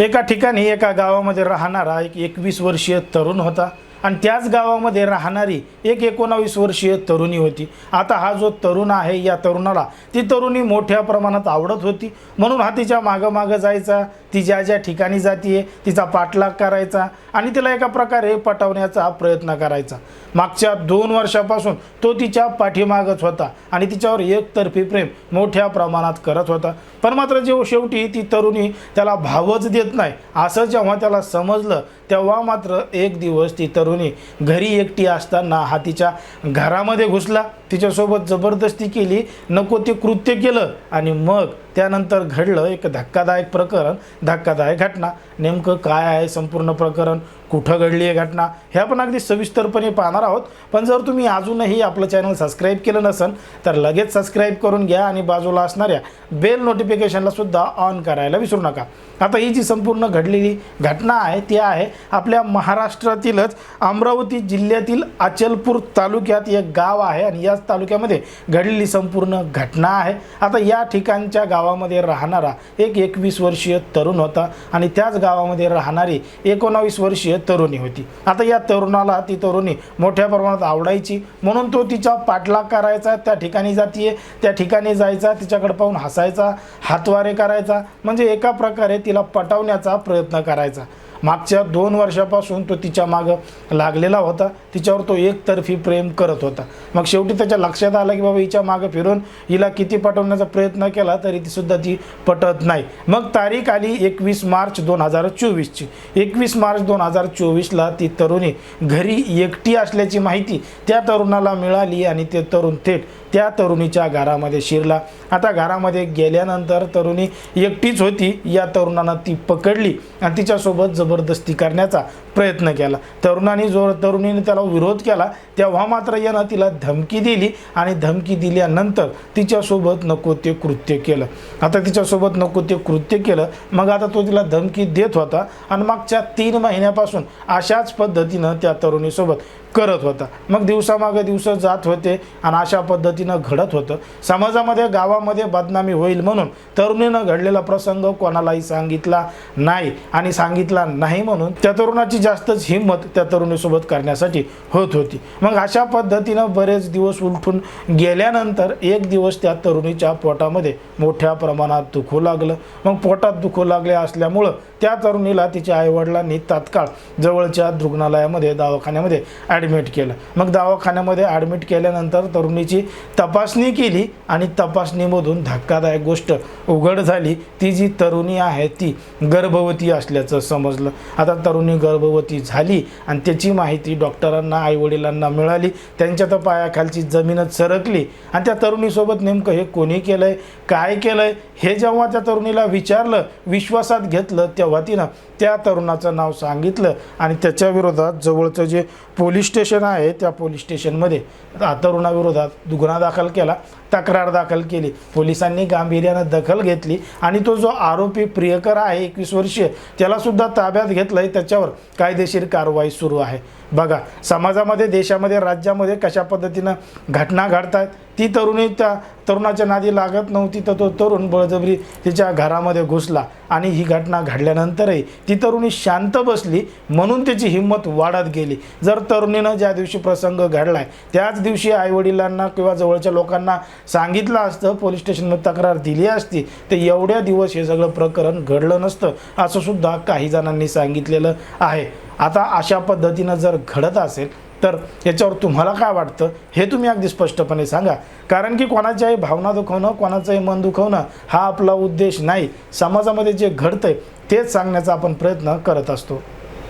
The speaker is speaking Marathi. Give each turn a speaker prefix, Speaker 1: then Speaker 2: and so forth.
Speaker 1: एका ठिकाणी एका गावामध्ये राहणारा एक एकवीस वर्षीय तरुण होता. आणि त्याच गावामध्ये राहणारी एक एकोणावीस वर्षीय तरुणी होती. आता हा जो तरुण आहे या तरुणाला ती तरुणी मोठ्या प्रमाणात आवडत होती. म्हणून हा तिच्या मागं मागं जायचा ती ज्या ज्या ठिकाणी जातीये तिचा पाठलाग करायचा आणि तिला एका प्रकारे पटवण्याचा प्रयत्न करायचा. मागच्या दोन वर्षापासून तो तिच्या पाठीमागच होता आणि तिच्यावर एकतर्फी प्रेम मोठ्या प्रमाणात करत होता. पण मात्र जेव्हा शेवटी ती तरुणी त्याला भावच देत नाही असं जेव्हा त्याला समजलं तेव्हा मात्र एक दिवस ती तरुण घरी एकटी असताना हा तिच्या घरामध्ये घुसला. तिच्यासोबत जबरदस्ती केली. नको ते कृत्य केलं. आणि मग त्यानंतर घडलं एक धक्कादायक प्रकरण धक्कादायक घटना. नेमकं काय आहे संपूर्ण प्रकरण? कुठं घडली आहे घटना ह्या पण अगदी सविस्तरपणे पाहणार आहोत. पण जर तुम्ही अजूनही आपलं चॅनल सबस्क्राईब केलं नसेल तर लगेच सबस्क्राईब करून घ्या आणि बाजूला असणाऱ्या बेल नोटिफिकेशनला सुद्धा ऑन करायला विसरू नका. आता ही जी संपूर्ण घडलेली घटना आहे ती आहे आपल्या महाराष्ट्रातीलच अमरावती जिल्ह्यातील अचलपूर तालुक्यात एक गाव आहे आणि याच तालुक्यामध्ये घडलेली संपूर्ण घटना आहे. आता या ठिकाणच्या गावामध्ये राहणारा एक एकवीस वर्षीय तरुण होता आणि त्याच गावामध्ये राहणारी एकोणावीस वर्षीय तरुणी होती. आता या तरुणाला ती तरुणी मोठ्या प्रमाणात आवडायची. म्हणून तो तिचा पाठलाग करायचा त्या ठिकाणी जातीये त्या ठिकाणी जायचा तिच्याकडे पाहून हसायचा हातवारे करायचा. म्हणजे एका प्रकारे तिला पटवण्याचा प्रयत्न करायचा. मागच्या दोन वर्षापासून तो तिच्या मागं लागलेला होता. तिच्यावर तो एकतर्फी प्रेम करत होता. मग शेवटी त्याच्या लक्षात आलं की बाबा हिच्या मागं फिरून हिला किती पटवण्याचा प्रयत्न केला तरी ती सुद्धा ती पटत नाही. मग तारीख आली एकवीस मार्च दोन हजार चोवीसची. एकवीस मार्च दोन हजार चोवीसला ती तरुणी घरी एकटी असल्याची माहिती त्या तरुणाला मिळाली आणि ते तरुण थेट त्या तरुणीच्या घरामध्ये शिरला. आता घरामध्ये गेल्यानंतर तरुणी एकटीच होती. या तरुणानं ती पकडली आणि तिच्यासोबत जबरदस्ती करण्याचा प्रयत्न केला. तरुणाने जो तरुणीने त्याला विरोध केला तेव्हा मात्र यानं तिला धमकी दिली आणि धमकी दिल्यानंतर तिच्यासोबत नको ते कृत्य केलं. आता तिच्यासोबत नको ते कृत्य केलं मग आता तो तिला धमकी देत होता आणि मागच्या तीन महिन्यापासून अशाच पद्धतीनं त्या तरुणीसोबत करत होता. मग दिवसामागे दिवस जात होते आणि अशा पद्धतीनं घडत होतं. समाजामध्ये गावामध्ये बदनामी होईल म्हणून तरुणीनं घडलेला प्रसंग कोणालाही सांगितला नाही आणि सांगितला नाही म्हणून त्या तरुणाची जास्तच हिंमत त्या तरुणीसोबत करण्यासाठी होत होती. मग अशा पद्धतीनं बरेच दिवस उलटून गेल्यानंतर एक दिवस त्या तरुणीच्या पोटामध्ये मोठ्या प्रमाणात दुखू लागलं. मग पोटात दुखू लागले असल्यामुळं त्या तरुणीला तिच्या आईवडिलांनी तात्काळ जवळच्या रुग्णालयामध्ये दवाखान्यामध्ये ॲडमिट केलं. मग दवाखान्यामध्ये ॲडमिट केल्यानंतर तरुणीची तपासणी केली आणि तपासणीमधून धक्कादायक गोष्ट उघड झाली. ती जी तरुणी आहे ती गर्भवती असल्याचं समजलं. आता तरुणी गर्भवती झाली आणि त्याची माहिती डॉक्टरांना आईवडिलांना मिळाली. त्यांच्या तर पायाखालची जमीनच सरकली. आणि त्या तरुणीसोबत नेमकं हे कोणी केलं आहे काय केलं आहे हे जेव्हा त्या तरुणीला विचारलं विश्वासात घेतलं तेव्हा तिनं त्या तरुणाचं नाव सांगितलं आणि त्याच्याविरोधात जवळचं जे पोलीस स्टेशन आहे त्या पोलीस स्टेशनमध्ये. तरुणाविरोधात गुन्हा दाखल केला तक्रार दाखल केली. पोलिसांनी गांभीर्यानं दखल घेतली आणि तो जो आरोपी प्रियकर आहे एकवीस वर्षीय त्यालासुद्धा ताब्यात घेतलं आहे त्याच्यावर कायदेशीर कारवाई सुरू आहे. बघा समाजामध्ये देशामध्ये राज्यामध्ये कशा पद्धतीनं घटना घडतात ती तरुणी त्या तरुणाच्या नादी लागत नव्हती तर तो तरुण बळजबरी तिच्या घरामध्ये घुसला. आणि ही घटना घडल्यानंतरही ती तरुणी शांत बसली म्हणून त्याची हिंमत वाढत गेली. जर तरुणीनं ज्या दिवशी प्रसंग घडला आहे त्याच दिवशी आईवडिलांना किंवा जवळच्या लोकांना सांगितलं असतं पोलीस स्टेशनमध्ये तक्रार दिली असती तर एवढ्या दिवस हे सगळं प्रकरण घडलं नसतं असं सुद्धा काही जणांनी सांगितलेलं आहे. आता अशा पद्धतीनं जर घडत असेल तर याच्यावर तुम्हाला काय वाटतं? हे तुम्ही अगदी स्पष्टपणे सांगा. कारण की कोणाच्याही भावना दुखवणं कोणाचंही मन दुखवणं हा आपला उद्देश नाही. समाजामध्ये जे घडतंय तेच सांगण्याचा आपण प्रयत्न करत असतो.